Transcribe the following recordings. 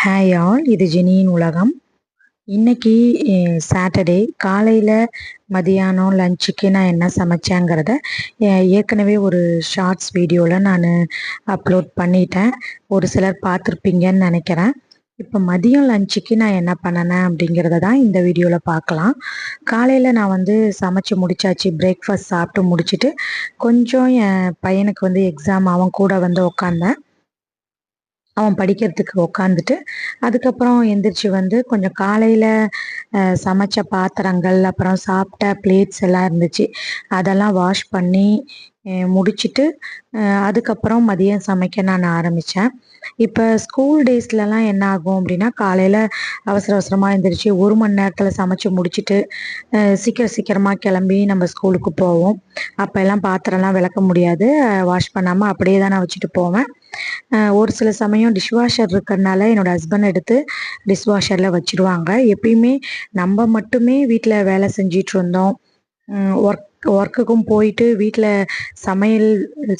Hi all இது ஜெனியின் உலகம். இன்னைக்கு சாட்டர்டே காலையில் மதியானம் லஞ்சுக்கு நான் என்ன சமைச்சேங்கிறத ஏற்கனவே ஒரு ஷார்ட்ஸ் வீடியோவில் நான் அப்லோட் பண்ணிட்டேன். ஒரு சிலர் பார்த்துருப்பீங்கன்னு நினைக்கிறேன். இப்போ மதியம் லஞ்சுக்கு நான் என்ன பண்ணினேன் அப்படிங்கிறத தான் இந்த வீடியோவில் பார்க்கலாம். காலையில் நான் வந்து சமைச்சு முடிச்சாச்சு பிரேக்ஃபாஸ்ட் சாப்பிட்டு முடிச்சுட்டு கொஞ்சம் என் பையனுக்கு வந்து எக்ஸாம் அவன் கூட வந்து உட்காந்தேன் அவன் படிக்கிறதுக்கு உக்காந்துட்டு அதுக்கப்புறம் எந்திரிச்சு வந்து கொஞ்சம் காலையில் சமைச்ச பாத்திரங்கள் அப்புறம் சாப்பிட்ட பிளேட்ஸ் எல்லாம் இருந்துச்சு. அதெல்லாம் வாஷ் பண்ணி முடிச்சிட்டு அதுக்கப்புறம் மதியம் சமைக்க நான் ஆரம்பித்தேன் இப்போ ஸ்கூல் டேஸ்லலாம் என்ன ஆகும் அப்படின்னா காலையில் அவசர அவசரமாக எழுந்திரிச்சு ஒரு மணி நேரத்தில் சமைச்சு முடிச்சிட்டு சீக்கிரம் சீக்கிரமாக கிளம்பி நம்ம ஸ்கூலுக்கு போவோம். அப்போல்லாம் பாத்திரம்லாம் விளக்க முடியாது. வாஷ் பண்ணாமல் அப்படியே தான் நான் வச்சுட்டு போவேன். ஒரு சில சமயம் டிஷ் வாஷர் இருக்கிறதுனால என்னோட ஹஸ்பண்ட் எடுத்து டிஷ் வாஷரில் வச்சிருவாங்க. எப்பயுமே நம்ம மட்டுமே வீட்டில் வேலை செஞ்சிட்டு இருந்தோம். ஒர்க் ஒர்க்குக்கும் போயிட்டு வீட்டில் சமையல்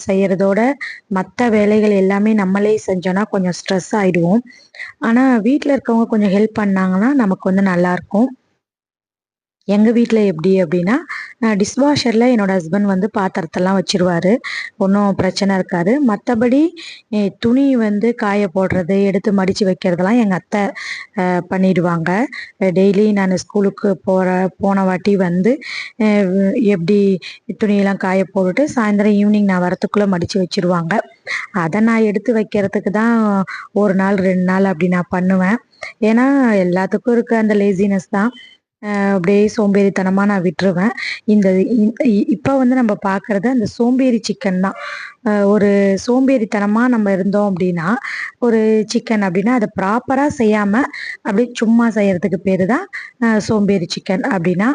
செய்கிறதோட மற்ற வேலைகள் எல்லாமே நம்மளே செஞ்சோன்னா கொஞ்சம் ஸ்ட்ரெஸ் ஆகிடுவோம் ஆனால் வீட்டில் இருக்கவங்க கொஞ்சம் ஹெல்ப் பண்ணாங்கன்னா நமக்கு வந்து நல்லாயிருக்கும் எங்கள் வீட்டில் எப்படி அப்படின்னா டிஷ்வாஷரில் என்னோட ஹஸ்பண்ட் வந்து பாத்திரத்தெல்லாம் வச்சுருவார். ஒன்றும் பிரச்சனை இருக்காது. மற்றபடி துணி வந்து காய போடுறது எடுத்து மடித்து வைக்கிறதெல்லாம் எங்கள் அத்தை பண்ணிடுவாங்க. டெய்லி நான் ஸ்கூலுக்கு போகிற போன வாட்டி வந்து எப்படி துணியெல்லாம் காய போட்டுட்டு சாயந்தரம் ஈவினிங் நான் வரத்துக்குள்ளே மடித்து வச்சிருவாங்க. அதை நான் எடுத்து வைக்கிறதுக்கு தான் ஒரு நாள் ரெண்டு நாள் அப்படி நான் பண்ணுவேன். ஏன்னா எல்லாத்துக்கும் இருக்க அந்த லேசினஸ் தான். அப்படியே சோம்பேறித்தனமாக நான் விட்டுருவேன். இந்த இப்போ வந்து நம்ம பார்க்குறது அந்த சோம்பேறி சிக்கன் தான். ஒரு சோம்பேறித்தனமாக நம்ம இருந்தோம் அப்படின்னா ஒரு சிக்கன் அப்படின்னா அதை ப்ராப்பராக செய்யாமல் அப்படியே சும்மா செய்யறதுக்கு பேர் தான் சோம்பேறி சிக்கன் அப்படின்னா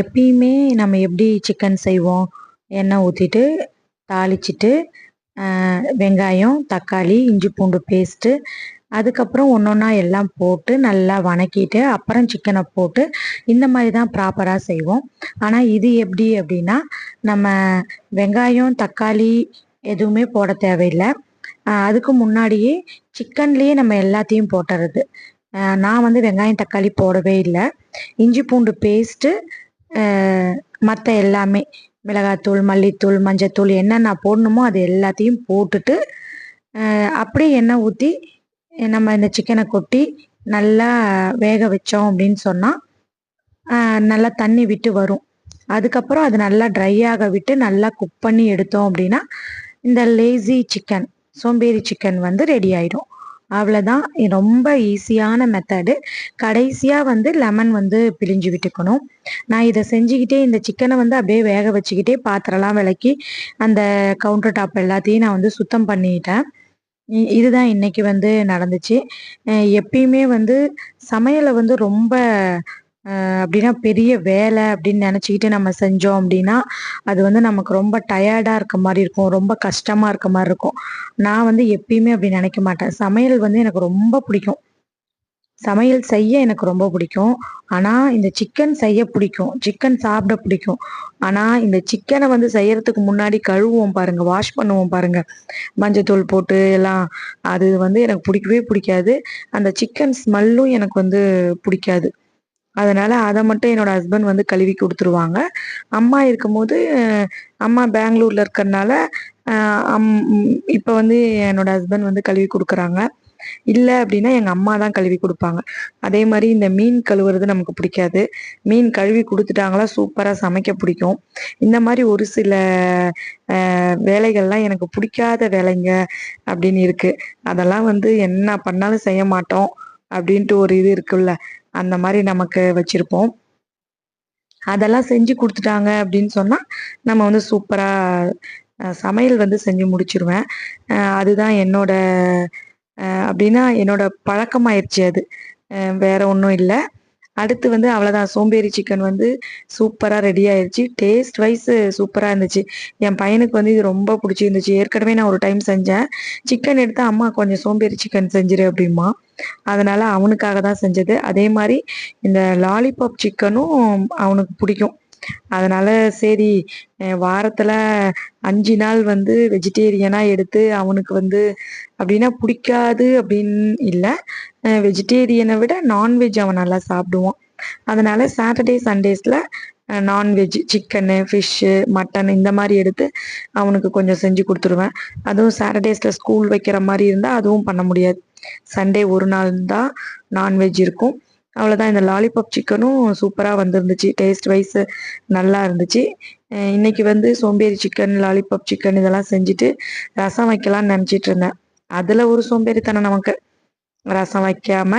எப்பயுமே நம்ம எப்படி சிக்கன் செய்வோம்? எண்ணெய் ஊற்றிட்டு தாளிச்சிட்டு வெங்காயம் தக்காளி இஞ்சி பூண்டு பேஸ்ட்டு அதுக்கப்புறம் ஒன்று ஒன்றா எல்லாம் போட்டு நல்லா வணக்கிட்டு அப்புறம் சிக்கனை போட்டு இந்த மாதிரி தான் ப்ராப்பராக செய்வோம். ஆனால் இது எப்படி அப்படின்னா நம்ம வெங்காயம் தக்காளி எதுவுமே போட தேவையில்லை. அதுக்கு முன்னாடியே சிக்கன்லேயே நம்ம எல்லாத்தையும் போட்டுறது. நான் வந்து வெங்காயம் தக்காளி போடவே இல்லை. இஞ்சி பூண்டு பேஸ்ட்டு மற்ற எல்லாமே மிளகாத்தூள் மல்லித்தூள் மஞ்சத்தூள் என்னென்ன போடணுமோ அது எல்லாத்தையும் போட்டுட்டு அப்படியே எண்ணெய் ஊற்றி நம்ம இந்த சிக்கனை கொட்டி நல்லா வேக வச்சோம் அப்படின்னு சொன்னால் நல்லா தண்ணி விட்டு வரும். அதுக்கப்புறம் அது நல்லா ட்ரை ஆக விட்டு நல்லா குக் பண்ணி எடுத்தோம் அப்படின்னா இந்த லேசி சிக்கன் சோம்பேறி சிக்கன் வந்து ரெடி ஆயிடும். அவ்வளோதான் ரொம்ப ஈஸியான மெத்தடு கடைசியாக வந்து லெமன் வந்து பிழிஞ்சு விட்டுக்கணும். நான் இதை செஞ்சுக்கிட்டே இந்த சிக்கனை வந்து அப்படியே வேக வச்சுக்கிட்டே பாத்திரம்லாம் விளக்கி அந்த கவுண்டர் டாப் எல்லாத்தையும் நான் வந்து சுத்தம் பண்ணிட்டேன். இதுதான் இன்னைக்கு வந்து நடந்துச்சு. எப்பயுமே வந்து சமையலை வந்து ரொம்ப அப்படின்னா பெரிய வேலை அப்படின்னு நினச்சிக்கிட்டு நம்ம செஞ்சோம் அப்படின்னா அது வந்து நமக்கு ரொம்ப டயர்டாக இருக்க மாதிரி இருக்கும். ரொம்ப கஷ்டமாக இருக்க மாதிரி இருக்கும். நான் வந்து எப்பயுமே அப்படி நினைக்க மாட்டேன். சமையல் வந்து எனக்கு ரொம்ப பிடிக்கும். சமையல் செய்ய எனக்கு ரொம்ப பிடிக்கும். ஆனால் இந்த சிக்கன் செய்ய பிடிக்கும். சிக்கன் சாப்பிட பிடிக்கும். ஆனால் இந்த சிக்கனை வந்து செய்யறதுக்கு முன்னாடி கழுவுவோம் பாருங்க வாஷ் பண்ணுவோம் பாருங்க. மஞ்சத்தூள் போட்டு எல்லாம் அது வந்து எனக்கு பிடிக்கவே பிடிக்காது. அந்த சிக்கன் ஸ்மெல்லும் எனக்கு வந்து பிடிக்காது. அதனால அதை மட்டும் என்னோட ஹஸ்பண்ட் வந்து கழுவி கொடுத்துருவாங்க. அம்மா இருக்கும்போது அம்மா பெங்களூர்ல இருக்கிறதுனால அம் இப்போ வந்து என்னோட ஹஸ்பண்ட் வந்து கழுவி கொடுக்குறாங்க. இல்லை அப்படின்னா எங்கள் அம்மா தான் கழுவி கொடுப்பாங்க. அதே மாதிரி இந்த மீன் கழுவுறது நமக்கு பிடிக்காது. மீன் கழுவி கொடுத்துட்டாங்களா சூப்பராக சமைக்க பிடிக்கும். இந்த மாதிரி ஒரு சில அஹ், வேலைகள்லாம் எனக்கு பிடிக்காத வேலைங்க அப்படின்னு இருக்கு. அதெல்லாம் வந்து என்ன பண்ணாலும் செய்ய மாட்டோம் அப்படின்ட்டு ஒரு இது இருக்குல்ல. அந்த மாதிரி நமக்கு வச்சிருப்போம். அதெல்லாம் செஞ்சு கொடுத்துட்டாங்க அப்படின்னு சொன்னா நம்ம வந்து சூப்பரா அஹ், சமையல் வந்து செஞ்சு முடிச்சிருவேன். அஹ், அதுதான் என்னோட அப்படின்னா என்னோட பழக்கமாயிருச்சு அது. வேற ஒன்றும் இல்லை. அடுத்து வந்து அவ்வளோதான் சோம்பேறி சிக்கன் வந்து சூப்பராக ரெடி ஆயிடுச்சு டேஸ்ட் வைஸ் சூப்பராக இருந்துச்சு. என் பையனுக்கு வந்து இது ரொம்ப பிடிச்சிருந்துச்சு. ஏற்கனவே நான் ஒரு டைம் செஞ்சேன். சிக்கன் எடுத்து அம்மா கொஞ்சம் சோம்பேறி சிக்கன் செஞ்சிரு அப்படிமா அதனால அவனுக்காக தான் செஞ்சது. அதே மாதிரி இந்த லாலிபாப் சிக்கனும் அவனுக்கு பிடிக்கும். அதனால சரி வாரத்தில் அஞ்சு நாள் வந்து வெஜிடேரியனாக எடுத்து அவனுக்கு வந்து அப்படின்னா பிடிக்காது அப்படின்னு இல்லை. வெஜிடேரியனை விட நான்வெஜ் அவன் நல்லா சாப்பிடுவான். அதனால் சாட்டர்டே சண்டேஸில் நான்வெஜ் சிக்கனு ஃபிஷ்ஷு மட்டன் இந்த மாதிரி எடுத்து அவனுக்கு கொஞ்சம் செஞ்சு கொடுத்துருவேன். அதுவும் சாட்டர்டேஸில் ஸ்கூல் வைக்கிற மாதிரி இருந்தால் அதுவும் பண்ண முடியாது. சண்டே ஒரு நாள் தான் நான்வெஜ் இருக்கும். அவ்வளோதான் இந்த லாலிபாப் சிக்கனும் சூப்பராக வந்துருந்துச்சு. டேஸ்ட் வைஸ் நல்லா இருந்துச்சு. இன்றைக்கி வந்து சோம்பேறி சிக்கன் லாலிபாப் சிக்கன் இதெல்லாம் செஞ்சுட்டு ரசம் வைக்கலாம்னு நினச்சிட்டு இருந்தேன். அதில் ஒரு சோம்பேறித்தனம் நமக்கு. ரசம் வைக்காம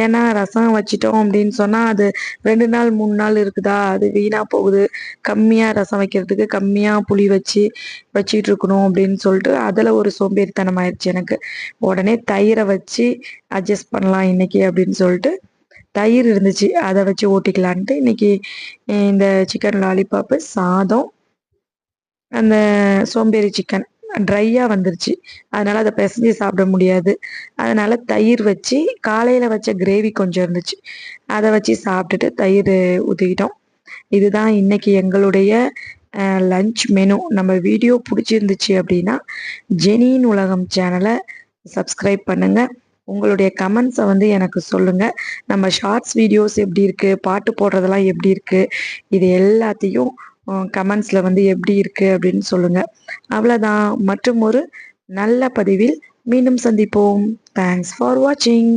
ஏன்னா ரசம் வச்சிட்டோம் அப்படின்னு சொன்னால் அது ரெண்டு நாள் மூணு நாள் இருக்குதா? அது வீணாக போகுது. கம்மியாக ரசம் வைக்கிறதுக்கு கம்மியாக புளி வச்சு வச்சிட்டு இருக்கணும் அப்படின்னு சொல்லிட்டு அதில் ஒரு சோம்பேறித்தனம் ஆயிடுச்சு எனக்கு. உடனே தயிரை வச்சு அட்ஜஸ்ட் பண்ணலாம் இன்னைக்கு அப்படின்னு சொல்லிட்டு தயிர் இருந்துச்சு. அதை வச்சு ஓட்டிக்கலான்ட்டு இன்னைக்கு இந்த சிக்கன் லாலிபாப்பு சாதம் அந்த சோம்பேறி சிக்கன் ட்ரையாக வந்துருச்சு. அதனால் அதை பிசைஞ்சு சாப்பிட முடியாது. அதனால் தயிர் வச்சு காலையில் வச்ச கிரேவி கொஞ்சம் இருந்துச்சு. அதை வச்சு சாப்பிட்டுட்டு தயிர் ஊற்றிக்கிட்டோம் இதுதான் இன்னைக்கு எங்களுடைய லஞ்ச் மெனு நம்ம வீடியோ பிடிச்சிருந்துச்சு அப்படின்னா ஜெனின் உலகம் சேனலை சப்ஸ்கிரைப் பண்ணுங்கள் உங்களுடைய கமெண்ட்ஸை வந்து எனக்கு சொல்லுங்கள் நம்ம ஷார்ட்ஸ் வீடியோஸ் எப்படி இருக்குது பாட்டு போடுறதெல்லாம் எப்படி இருக்குது இது எல்லாத்தையும் கமெண்ட்ஸில் வந்து எப்படி இருக்குது அப்படின்னு சொல்லுங்கள் அவ்வளோதான் மற்றும் ஒரு நல்ல பதிவில் மீண்டும் சந்திப்போம். தேங்க்ஸ் ஃபார் வாட்சிங்